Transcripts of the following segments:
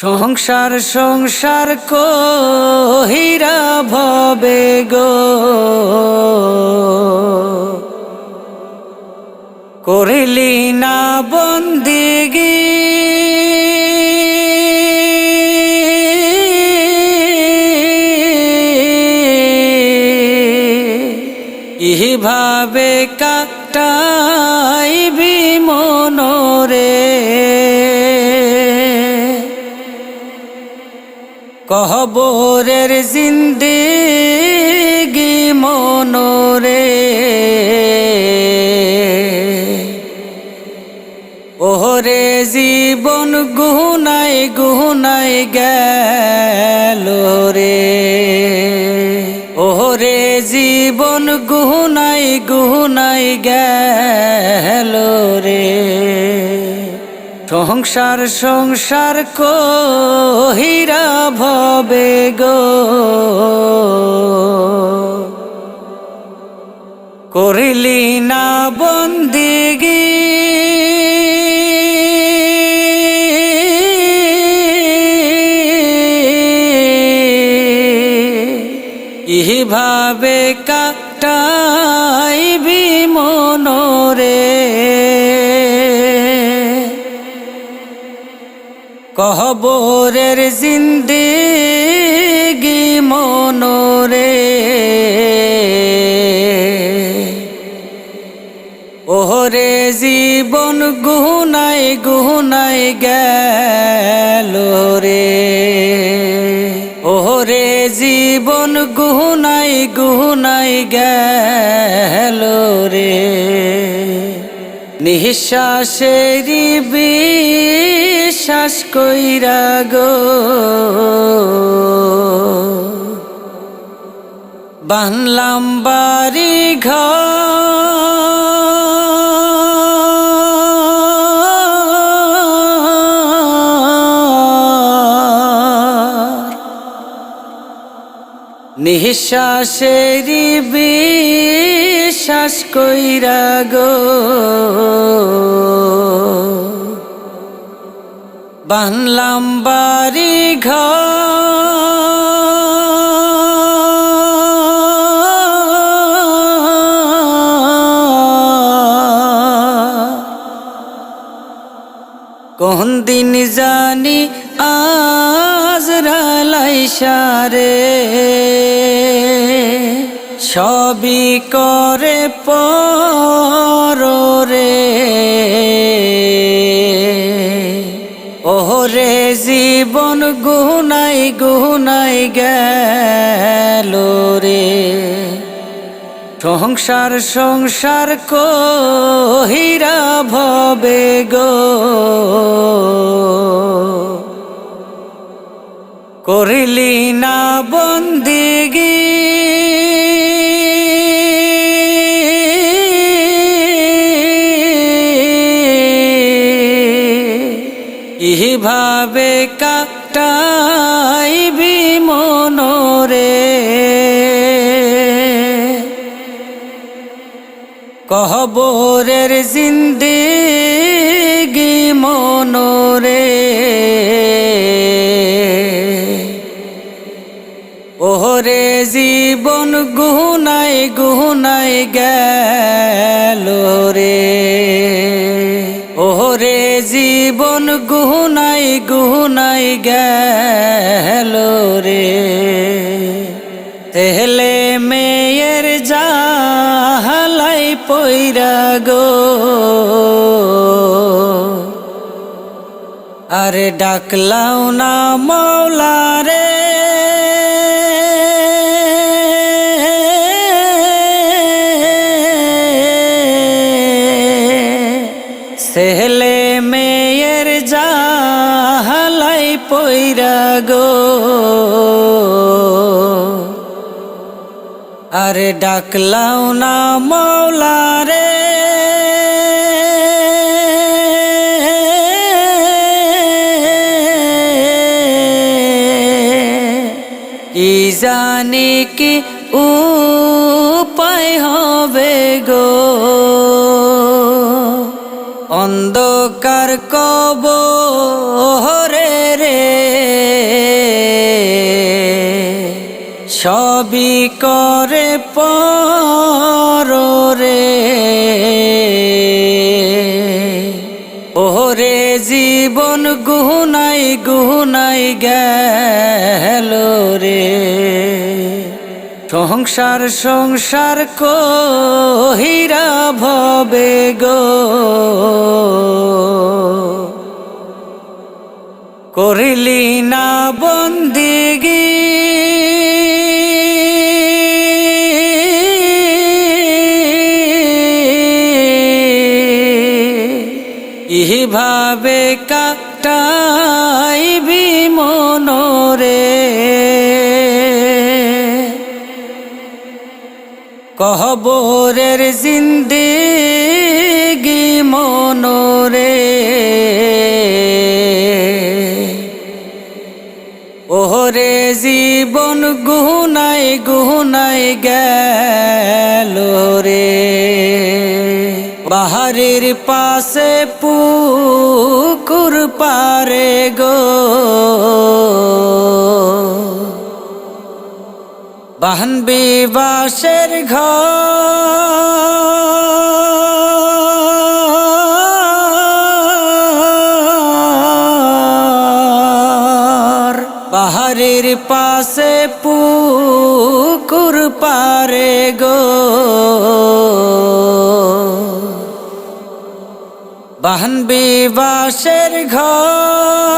সংসার সংসার কহিরা ভবে গো। করিলি না বন্দিগি। ইভাবে কাটাইবি কহবরের জিন্দেগি মনরে। ওহরে জীবন গুহুনাই গুহুনাই গেল রে ওহরে জীবন গুহুনাই গুহুনাই গেল সংসার সংসার কহিরা ভবে গো। করিলি না বন্দিগি। ইভাবে কাটাইবি মনরে। কহবরের জিন্দেগি মনরে। ওহরে জীবন গুহুনাই গুহুনাই গেল রে। ওহরে জীবন গুহুনাই গুহুনাই গেল রে। নিঃশ্বাসেরি বিশ্বাস কইরা গো। বানলাম বাড়ি ঘর নিঃশ্বাসেরি বিশ্বাস কইরা গো। বানলাম বাড়ি কোন দিন জানি আজ রালাই সারে সবই করে পরে ওহরে জীবন গুনাই গুনাই গেল রে। সংসার সংসার কহিরা ভবে গো। করিলি না বন্দিগি। ইভাবে কাটাইবি মনরে। কহবরের জিন্দেগি মনরে। ওহরে জীবন গুহুনাই গুহুনাই গেল রে। ওহরে জীবন গুহুনাই গুহুনাই গেল রে। তেহলে মেয়ের জাহালাই পইরা গো। আরে ডাকলাও না মৌলা রে সেহলে মেয়ের জাহালাই পইরা গো। আরে ডাকলাও না মৌলা রে কি জানি কি উপায় হবে গো? অন্ধকার কব হরে রে। সবি করে পে ওরে জীবন গুহনাই গুহনাই গেল রে। সংসার সংসার কহিরা ভবে গো। করিলি না বন্দিগি। ইভাবে কাটাইবি মনরে। কহবরের জিন্দেগি মনরে। ওহরে জীবন গুহুনাই গুহুনাই গেল রে। বাহারের পাশে পুকুর পারে গো। বাহনবি বাসের ঘর। বাহারের পাশে পুকুর পারে গো। বাহনবি বাসের ঘর।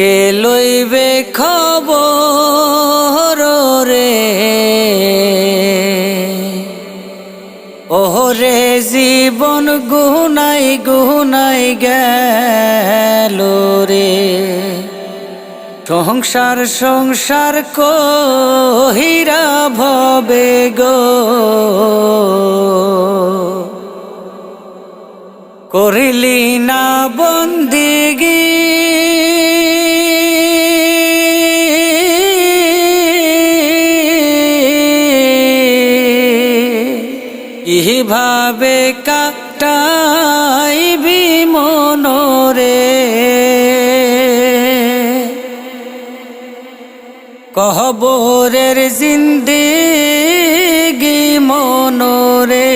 কে লইবে খবর রে? ওহরে জীবন গুনাই গুনাই গেল রে। সংসার সংসার কহিরা ভবে গো। করিলি না বন্দিগি কহবরের জিন্দেগি মনরে।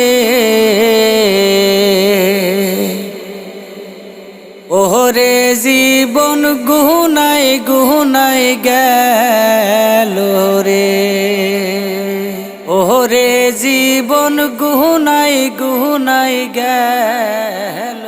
ওহরে জীবন গুহুনাই গুহুনাই গেল রে ওহরে জীবন গুহুনাই গুহুনাই গেল